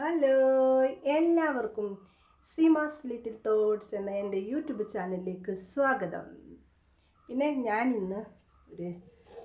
Hello എല്ലാവർക്കും Seemas little thoughts എന്ന എന്റെ യൂട്യൂബ് ചാനലിലേക്ക് സ്വാഗതം. പിന്നെ ഞാൻ ഇന്ന് ഒരു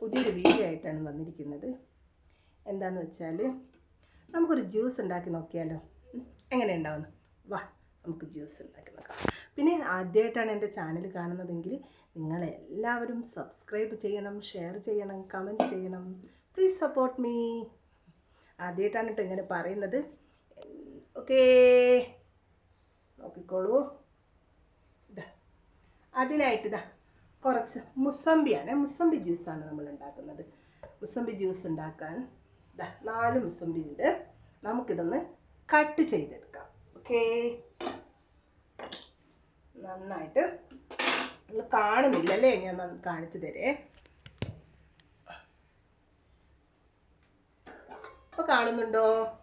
പുതിയൊരു വീഡിയോ ആയിട്ടാണ് വന്നിരിക്കുന്നത്. എന്താന്ന് വെച്ചാൽ നമുക്കൊരു ജ്യൂസ് ഉണ്ടാക്കി നോക്കിയാലോ? എങ്ങനെ ഉണ്ടാവുന്നു വാ നമുക്ക് ജ്യൂസ് ഉണ്ടാക്കി നോക്കാം. പിന്നെ ആദ്യമായിട്ടാണ് എന്റെ ചാനൽ കാണുന്നതെങ്കിൽ നിങ്ങളെല്ലാവരും സബ്സ്ക്രൈബ് ചെയ്യണം ഷെയർ ചെയ്യണം കമന്റ് ചെയ്യണം. പ്ലീസ് സപ്പോർട്ട് മീ ആദ്യമായിട്ടാണ് കേട്ടോ ഇങ്ങനെ പറയുന്നത്. ഓക്കേ. നോക്കിക്കോളൂ. ഇതാ അതിനായിട്ട് ഇതാ കുറച്ച് മുസമ്പിയാണ്. മുസമ്പി ജ്യൂസാണ് നമ്മൾ ഉണ്ടാക്കുന്നത്. മുസമ്പി ജ്യൂസ് ഉണ്ടാക്കാൻ ഇതാ നാല് മുസമ്പി ഉണ്ട്. നമുക്കിതൊന്ന് കട്ട് ചെയ്തെടുക്കാം. ഓക്കേ. നന്നായിട്ട് നിങ്ങൾ കാണുന്നില്ലല്ലേ ഞാൻ കാണിച്ചു തരേ. ഇപ്പോൾ കാണുന്നുണ്ടോ?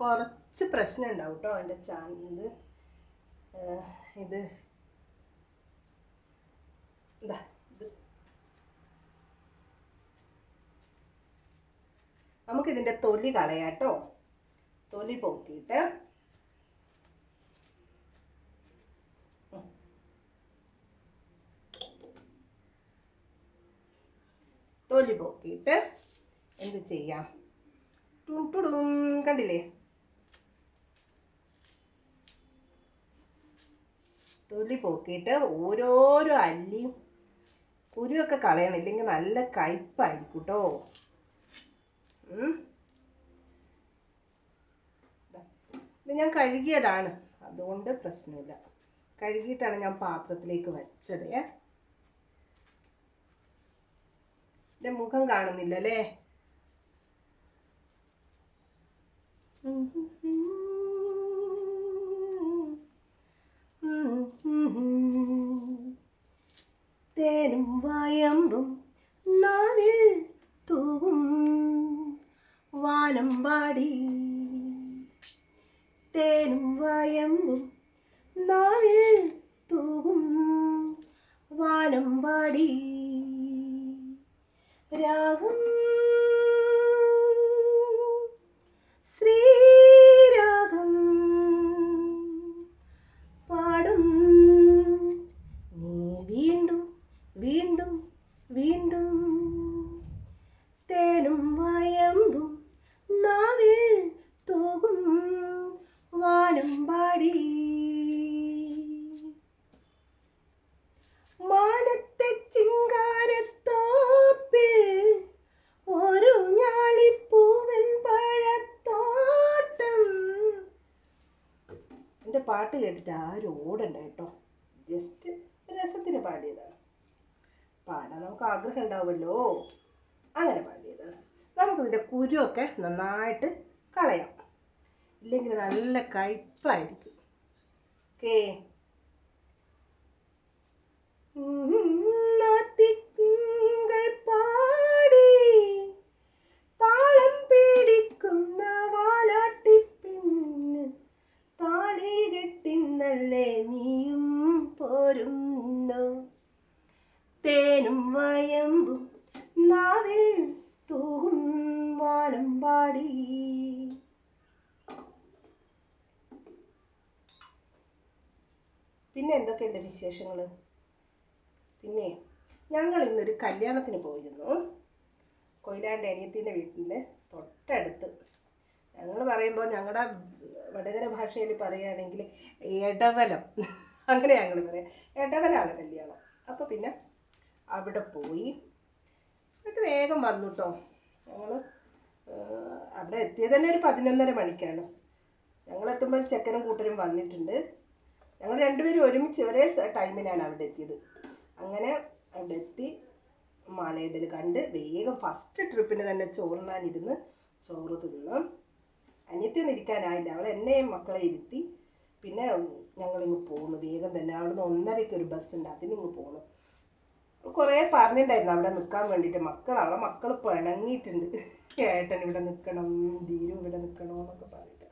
കുറച്ച് പ്രശ്നം ഉണ്ടാവും കേട്ടോ എന്റെ ചാനലിൽ ഇത് നമുക്കിതിന്റെ തൊലി കളയാട്ടോ തൊലി പൊക്കിയിട്ട്. തൊലി പൊക്കിയിട്ട് എന്ത് ചെയ്യാം? ടുടും കണ്ടില്ലേ? തൊലി പൊക്കിയിട്ട് ഓരോരോ അല്ലിയും കുരുവൊക്കെ കളയണം. ഇല്ലെങ്കിൽ നല്ല കയ്പായിരിക്കും കേട്ടോ ഇത് ഞാൻ കഴുകിയതാണ്. അതുകൊണ്ട് പ്രശ്നമില്ല. കഴുകിയിട്ടാണ് ഞാൻ പാത്രത്തിലേക്ക് വെച്ചത് എന്റെ മുഖം കാണുന്നില്ല അല്ലേ തേനും വയമ്പും നാവിൽ തൂകും വാനം പാടി തേനും വയമ്പും നാവിൽ തൂകും വാനം പാടി രാഗം പാട്ട് കേട്ടിട്ട് ആരും ഓടണ്ട കേട്ടോ. ജസ്റ്റ് രസത്തിന് പാടിയതാണ്. പാടാൻ നമുക്ക് ആഗ്രഹം ഉണ്ടാവുമല്ലോ. അങ്ങനെ പാടിയതാണ്. നമുക്കിതിന്റെ കുരുവൊക്കെ നന്നായിട്ട് കളയാം. ഇല്ലെങ്കിൽ നല്ല കയ്പായിരിക്കും. ഓക്കേ കെട്ടിന്നല്ലേ നീയും പോരുന്നു. തേനും വയമ്പും നാവിൽ തൂകും വാനം പാടി. പിന്നെ എന്തൊക്കെയുണ്ട് വിശേഷങ്ങൾ പിന്നെ ഞങ്ങൾ ഇന്നൊരു കല്യാണത്തിന് പോയിരുന്നു. കൊയിലാണ്ട് അനിയത്തിന്റെ വീട്ടിൽ തൊട്ടടുത്ത് ഞങ്ങൾ പറയുമ്പോൾ ഞങ്ങളുടെ വടകര ഭാഷയിൽ പറയുകയാണെങ്കിൽ ഇടവലം അങ്ങനെ ഞങ്ങൾ പറയാം. ഇടവലാണ് കല്യാണം. അപ്പോൾ പിന്നെ അവിടെ പോയി. എന്നിട്ട് വേഗം വന്നു കേട്ടോ ഞങ്ങൾ അവിടെ എത്തിയത് തന്നെ ഒരു പതിനൊന്നര മണിക്കാണ്. ഞങ്ങൾ എത്തുമ്പോൾ ചെക്കനും കൂട്ടരും വന്നിട്ടുണ്ട്. ഞങ്ങൾ രണ്ടുപേരും ഒരുമിച്ച് ഒരേ ടൈമിനാണ് അവിടെ എത്തിയത്. അങ്ങനെ അവിടെ എത്തി മാലയിടൽ കണ്ട് വേഗം ഫസ്റ്റ് ട്രിപ്പിന് തന്നെ ചോറുണ്ണാനിരുന്ന് ചോറ് തിന്ന്. അനിയത്തിയൊന്നും ഇരിക്കാനായില്ല അവൾ എന്നെയും മക്കളെ ഇരുത്തി പിന്നെ ഞങ്ങളിങ്ങ് പോകുന്നു വേഗം തന്നെ അവിടുന്ന് ഒന്നരയ്ക്ക് ഒരു ബസ് ഉണ്ട് അതിനിങ്ങ് പോകുന്നു കുറേ പറഞ്ഞിട്ടുണ്ടായിരുന്നു അവിടെ നിൽക്കാൻ വേണ്ടിയിട്ട്. മക്കൾ അവളെ മക്കൾ പിണങ്ങിയിട്ടുണ്ട്. ഏട്ടൻ ഇവിടെ നിൽക്കണം ധീരു ഇവിടെ നിൽക്കണോ എന്നൊക്കെ പറഞ്ഞിട്ട്.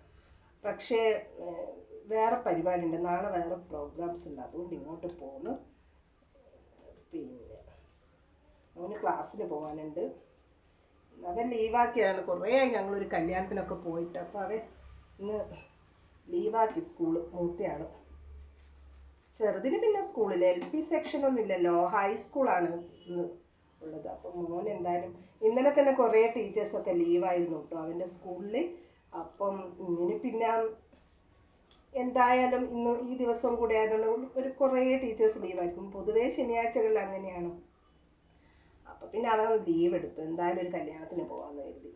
പക്ഷേ വേറെ പരിപാടി ഉണ്ട് നാളെ വേറെ പ്രോഗ്രാംസ് ഉണ്ട്. അതുകൊണ്ട് ഇങ്ങോട്ട് പോകുന്നു പിന്നെ അവന് ക്ലാസ്സിന് പോകാനുണ്ട് അവൻ ലീവാക്കിയതാണ്. കുറേ ഞങ്ങളൊരു കല്യാണത്തിനൊക്കെ പോയിട്ട്. അപ്പോൾ അവൻ ഇന്ന് ലീവാക്കി സ്കൂൾ മൂത്തയാണ് ചെറുതിന് പിന്നെ സ്കൂളിൽ എൽ പി സെക്ഷനൊന്നും ഇല്ലല്ലോ ഹൈസ്കൂളാണ് ഇന്ന് ഉള്ളത്. അപ്പം മോൻ എന്തായാലും ഇന്നലെ തന്നെ കുറേ ടീച്ചേഴ്സൊക്കെ ലീവായിരുന്നു കേട്ടോ അവന്റെ സ്കൂളിൽ അപ്പം ഇങ്ങനെ പിന്നെ എന്തായാലും ഇന്ന് ഈ ദിവസം കൂടെ ആയതുകൊണ്ട് ഒരു കുറേ ടീച്ചേഴ്സ് ലീവായിരിക്കും. പൊതുവേ ശനിയാഴ്ചകളിൽ അങ്ങനെയാണ്. അപ്പം പിന്നെ അവൻ ലീവ് എടുത്തു. എന്തായാലും ഒരു കല്യാണത്തിന് പോകാമെന്ന് കരുതി.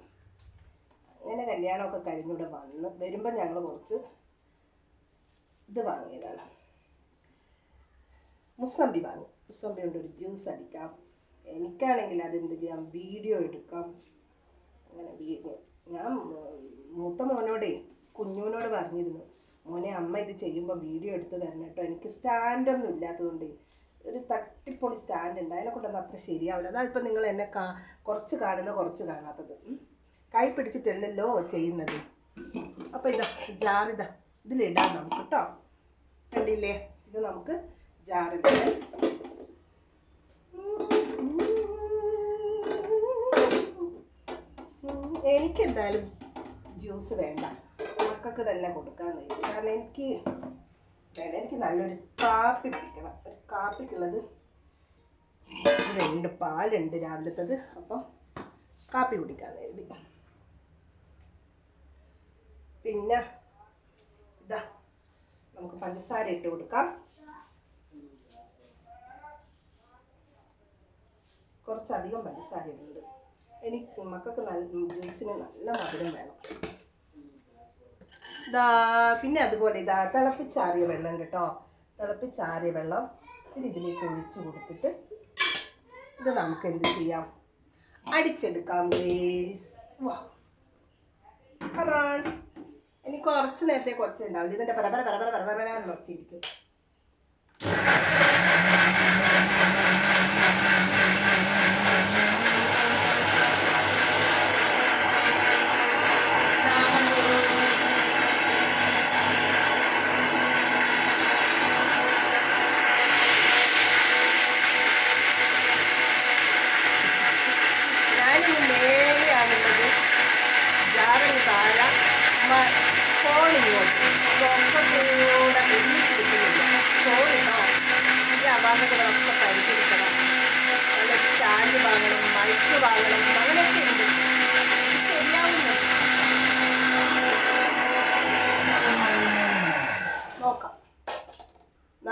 അങ്ങനെ കല്യാണമൊക്കെ കഴിഞ്ഞിവിടെ വന്ന് വരുമ്പോൾ ഞങ്ങൾ കുറച്ച് ഇത് വാങ്ങിയതാണ്. മുസമ്പി വാങ്ങി. മുസമ്പി കൊണ്ട് ഒരു ജ്യൂസ് അടിക്കാം. എനിക്കാണെങ്കിൽ അതെന്ത് ചെയ്യാം? വീഡിയോ എടുക്കാം. അങ്ങനെ വീഡിയോ ഞാൻ മൂത്ത മോനോടേ കുഞ്ഞുവിനോട് പറഞ്ഞിരുന്നു. മോനെ അമ്മ ഇത് ചെയ്യുമ്പോൾ വീഡിയോ എടുത്ത് തരണം കേട്ടോ. എനിക്ക് സ്റ്റാൻഡൊന്നും ഇല്ലാത്തതുകൊണ്ട് ഒരു തട്ടിപ്പൊളി സ്റ്റാൻഡ് ഉണ്ട്. അതിനെ കൊണ്ടൊന്നും അത്ര ശരിയാവില്ല. അതാ ഇപ്പം നിങ്ങൾ എന്നെ കാ കുറച്ച് കാണുന്ന കുറച്ച് കാണാത്തത്. കൈ പിടിച്ചിട്ടല്ലല്ലോ ചെയ്യുന്നത്. അപ്പോൾ ഇതാ ജാറിത ഇതിലിടാം നമുക്ക് കേട്ടോ. കണ്ടില്ലേ? ഇത് നമുക്ക് ജാറിത എനിക്കെന്തായാലും ജ്യൂസ് വേണ്ട. മക്കൾക്ക് തന്നെ കൊടുക്കാൻ കഴിയും കാരണം എനിക്ക് വേണ്ട എനിക്ക് നല്ലൊരു കാപ്പി പിടിക്കണം. കാപ്പിക്കുള്ളത്. രണ്ട് പാലുണ്ട് രാവിലത്തത്. അപ്പം കാപ്പി കുടിക്കാൻ കരുതി. പിന്നെ ഇതാ നമുക്ക് പഞ്ചസാര ഇട്ട് കൊടുക്കാം. കുറച്ചധികം പഞ്ചസാര ഇടുന്നുണ്ട്. എനിക്ക് മക്കൾക്ക് നല്ല ജ്യൂസിന് നല്ല മധുരം വേണം. ഇതാ പിന്നെ അതുപോലെ ഇതാ തിളപ്പിച്ചാറിയ വെള്ളം കേട്ടോ. തിളപ്പിച്ചാറിയ വെള്ളം. ഇത് ഇതിലേക്ക് ഒഴിച്ചു കൊടുത്തിട്ട് ഇത് നമുക്ക് എന്ത് ചെയ്യാം അടിച്ചെടുക്കാം ഗേസ് വാ ഇനി കുറച്ച് നേരത്തെ കുറച്ച് ഉണ്ടാവില്ല ഇതിന്റെ പരപര പരപര പരപര എന്ന് വെച്ചിരിക്കും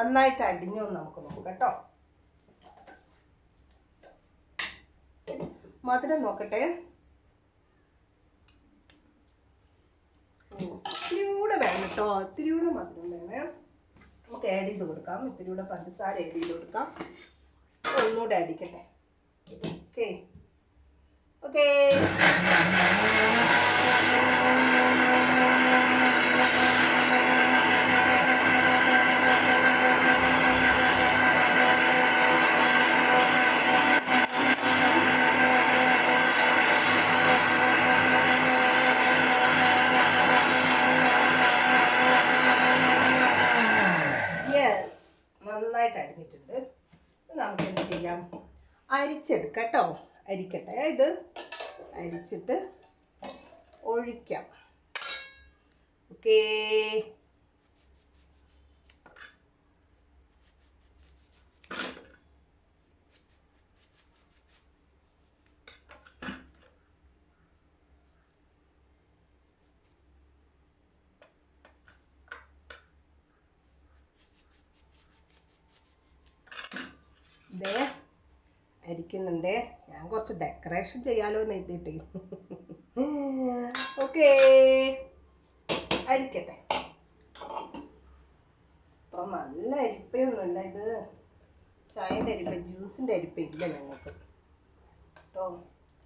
നന്നായിട്ട് അടിഞ്ഞു നമുക്ക് നോക്കാം കേട്ടോ. മധുരം നോക്കട്ടെ. ഇത്തിരിയൂടെ വേണം കേട്ടോ. ഇത്തിരിയൂടെ മധുരം വേണേ. നമുക്ക് ആഡ് ചെയ്ത് കൊടുക്കാം. ഇത്തിരിയൂടെ പഞ്ചസാര ആഡ് ചെയ്ത് കൊടുക്കാം. ഒന്നുകൂടെ അടിക്കട്ടെ ഓക്കെ ഓക്കേ നന്നായിട്ട് അരിഞ്ഞിട്ടുണ്ട്. നമുക്ക് എന്ത് ചെയ്യാം? അരിച്ചെടുക്കാം കേട്ടോ അരിക്കട്ടെ. ഇത് അരിച്ചിട്ട് ഒഴിക്കാം. ഓക്കേ ദേ അരിക്കുന്നുണ്ട് ഞാൻ കുറച്ച് ഡെക്കറേഷൻ ചെയ്യാലോ എന്ന് എത്തിയിട്ടേ ഓക്കേ അരിക്കട്ടെ അപ്പം നല്ല അരിപ്പയൊന്നുമില്ല ഇത്. ചായന്റെ അരിപ്പ ജ്യൂസിന്റെ അരിപ്പ ഇല്ല ഞങ്ങൾക്ക്. കേട്ടോ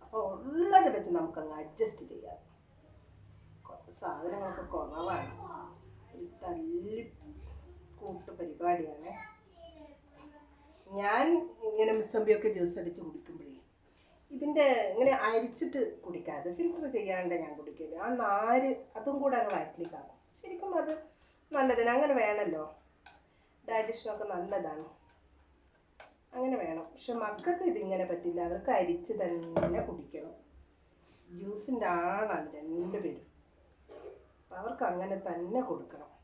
അപ്പോൾ ഉള്ളത് വെച്ച് നമുക്കങ്ങ് അഡ്ജസ്റ്റ് ചെയ്യാം. കുറച്ച് സാധനങ്ങളൊക്കെ കുറവാണ്. ഒരു തല്ലി കൂട്ട് പരിപാടിയാണ്. ഞാൻ ഇങ്ങനെ മുസമ്പിയൊക്കെ ജ്യൂസ് അടിച്ച് കുടിക്കുമ്പോഴേ ഇതിന്റെ ഇങ്ങനെ അരിച്ചിട്ട് കുടിക്കാതെ ഫിൽറ്റർ ചെയ്യാണ്ട് ഞാൻ കുടിക്കൽ. ആ നാര് അതും കൂടെ അങ്ങ് വയറ്റിലേക്കാക്കും. ശരിക്കും അത് നല്ലതിന് അങ്ങനെ വേണമല്ലോ ഡയജഷനൊക്കെ നല്ലതാണ്. അങ്ങനെ വേണം. പക്ഷെ മക്കൾക്ക് ഇതിങ്ങനെ പറ്റില്ല. അവർക്ക് അരിച്ച് തന്നെ കുടിക്കണം. ജ്യൂസിന്റെ ആളാണ് രണ്ടുപേരും. അവർക്ക് അങ്ങനെ തന്നെ കൊടുക്കണം.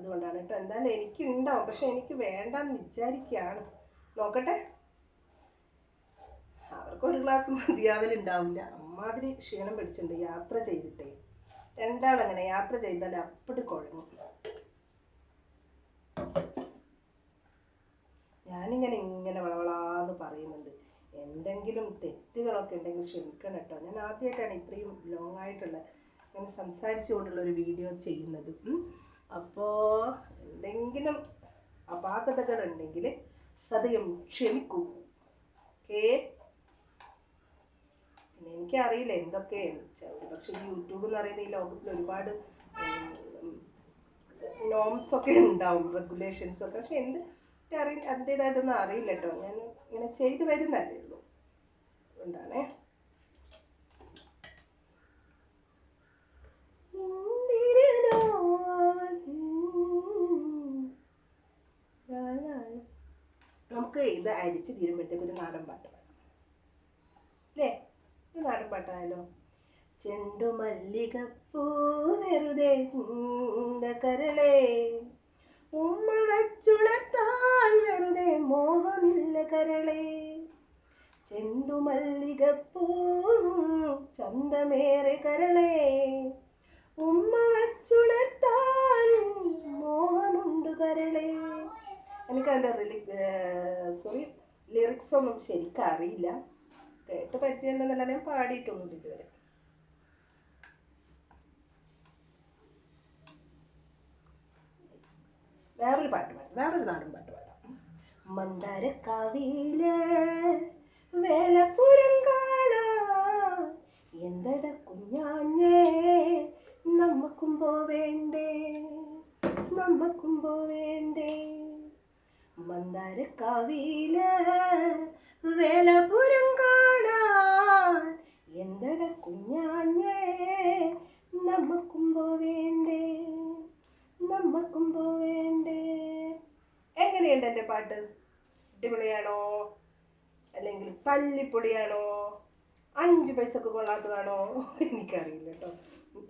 അതുകൊണ്ടാണ് കേട്ടോ. എന്തായാലും എനിക്ക് ഉണ്ടാവും പക്ഷെ എനിക്ക് വേണ്ടെന്ന് വിചാരിക്കുകയാണ്. നോക്കട്ടെ. അവർക്ക് ഒരു ഗ്ലാസ് മതിയാവലുണ്ടാവില്ല. അമ്മാതിരി ക്ഷീണം പിടിച്ചിട്ടുണ്ട്. യാത്ര ചെയ്തിട്ടേ. രണ്ടാളങ്ങനെ യാത്ര ചെയ്താൽ അപ്പടി കുഴങ്ങും. ഞാനിങ്ങനെ ഇങ്ങനെ വളവളാന്ന് പറയുന്നുണ്ട്. എന്തെങ്കിലും തെറ്റുകളൊക്കെ ഉണ്ടെങ്കിൽ ക്ഷമിക്കണം കേട്ടോ. ഞാൻ ആദ്യമായിട്ടാണ് ഇത്രയും ലോങ് ആയിട്ടുള്ള ഇങ്ങനെ സംസാരിച്ചുകൊണ്ടുള്ള ഒരു വീഡിയോ ചെയ്യുന്നത്. അപ്പോൾ എന്തെങ്കിലും അപാകതകൾ ഉണ്ടെങ്കിൽ സദയം ക്ഷമിക്കൂ. ഓക്കേ? പിന്നെ എനിക്കറിയില്ല വെച്ചാൽ പക്ഷേ യൂട്യൂബ് എന്ന് പറയുന്ന ഈ ലോകത്തിൽ ഒരുപാട് നോംസ് ഒക്കെ ഉണ്ടാവും റെഗുലേഷൻസ് ഒക്കെ പക്ഷെ എന്ത് അറി അതിന്റേതായിട്ടൊന്നും അറിയില്ല കേട്ടോ. ഞാൻ ഇങ്ങനെ ചെയ്തു വരുന്നല്ലേ ഉള്ളൂ. അതുകൊണ്ടാണേ നമുക്ക് ഇത് അടിച്ച് തീരുമ്പോഴത്തേക്ക് ഒരു നാടൻ പാട്ട് വേണം അല്ലേ ഒരു നാടൻ പാട്ടായാലോ? ചെണ്ടു മല്ലിക ഉണ്ട കരളേ ഉമ്മ വച്ചുണർത്താൻ വെറുതെ മോഹമില്ല കരളേ. ചെണ്ടുമല്ലികപ്പൂ ചന്തമേറെ കരളേ. ഉമ്മ വച്ചുണർത്താൻ മോഹമുണ്ട് കരളേ. എനിക്ക് അതിന്റെ റിലി സോറി ലിറിക്സ് ഒന്നും ശരിക്കും അറിയില്ല. കേട്ട് പരിചയമുണ്ടെന്നല്ല ഞാൻ പാടിയിട്ടൊന്നുമില്ല ഇതുവരെ. വേറൊരു പാട്ട് പാടാം വേറൊരു നാടൻ പാട്ട് പാടാം. മന്ദാരക്കാവിയിലെ വേലപ്പുരം കാണാം എന്തട കുഞ്ഞാഞ്ഞേ? നമ്മക്കും പോവേണ്ടേ നമ്മക്കും പോവേണ്ടേ. മന്ദാരക്കാവിൽ വേലപുരം കാണാൻ എന്തട കുഞ്ഞാഞ്ഞേ? നമ്മക്കും പോവേണ്ടേ നമ്മക്കും പോവേണ്ടേ എങ്ങനെയുണ്ട് എന്റെ പാട്ട്? അടിപൊളിയാണോ? അല്ലെങ്കിൽ തല്ലിപ്പൊടിയാണോ അഞ്ച് പൈസക്ക് കൊള്ളാത്തതാണോ? എനിക്കറിയില്ല കേട്ടോ.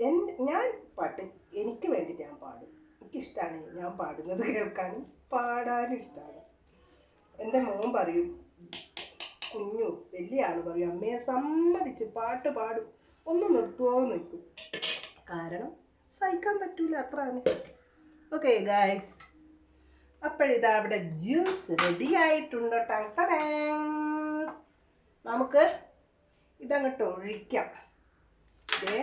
എൻ ഞാൻ പാട്ട് എനിക്ക് വേണ്ടി ഞാൻ പാടും. എനിക്കിഷ്ടമാണ് ഞാൻ പാടുന്നത് കേൾക്കാനും പാടാനും ഇഷ്ടമാണ് എന്റെ മോൻ പറയും കുഞ്ഞു വലിയ ആൾ പറയും അമ്മയെ സമ്മതിച്ച് പാട്ട് പാടും. ഒന്ന് നിർത്തുവോ നിൽക്കും കാരണം സഹിക്കാൻ പറ്റൂല അത്ര ഓക്കെ ഗായ്സ് അപ്പോഴിതാ അവിടെ ജ്യൂസ് റെഡി ആയിട്ടുണ്ട് ടേ നമുക്ക് ഇതങ്ങോട്ട് ഒഴിക്കാം. ഇതേ